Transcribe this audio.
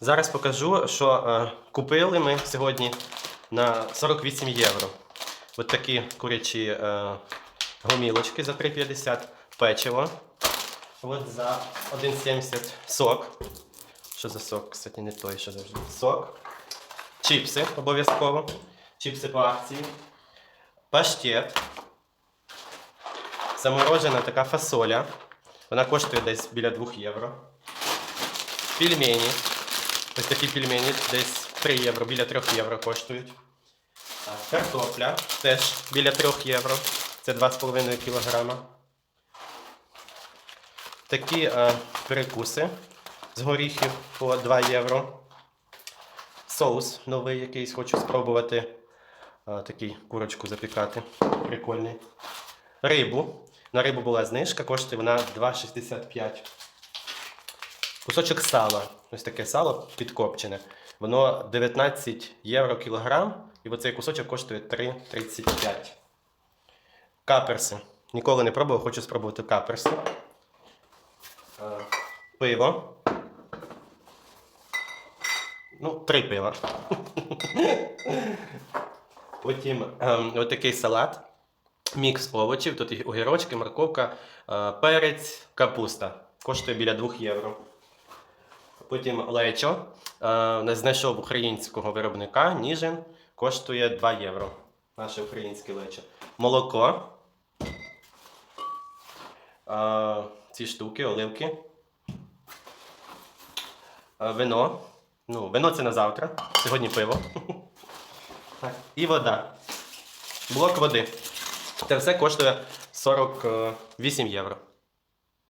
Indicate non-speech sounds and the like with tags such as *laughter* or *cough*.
Зараз покажу, що е, купили ми сьогодні на 48 євро. Ось такі курячі е, гомілочки за 3,50, печиво. От за 1,70 сок. Що за сок? Кстати, не той, що завжди. Сок. Чіпси обов'язково. Чіпси по акції. Паштет. Заморожена така фасоля. Вона коштує десь біля 2 євро. Пельмені. Ось такі пельмені десь 3 євро, біля 3 євро коштують. Так, картопля теж біля 3 євро. Це 2,5 кг. Такі е, перекуси з горіхів по 2 євро. Соус новий якийсь хочу спробувати. Е, такий курочку запікати. Прикольний. Рибу. На рибу була знижка, коштує вона 2,65. Кусочок сала. Ось таке сало підкопчене. Воно 19 євро кілограм, і оцей кусочок коштує 3,35. Каперси. Ніколи не пробував, хочу спробувати каперси. Е, Пиво. Ну, три пива. *laughs* Потім ем, отакий салат. Мікс овочів. Тут огірочки, морковка, е, перець, капуста. Коштує біля 2 євро. Потім лечо. Е, знайшов українського виробника Ніжин. Коштує 2 євро. Наше українське лечо. Молоко. Е, ці штуки, оливки. Е, вино. Ну, вино це на завтра. Сьогодні пиво. *laughs* І вода. Блок води. Це все коштує 48 євро.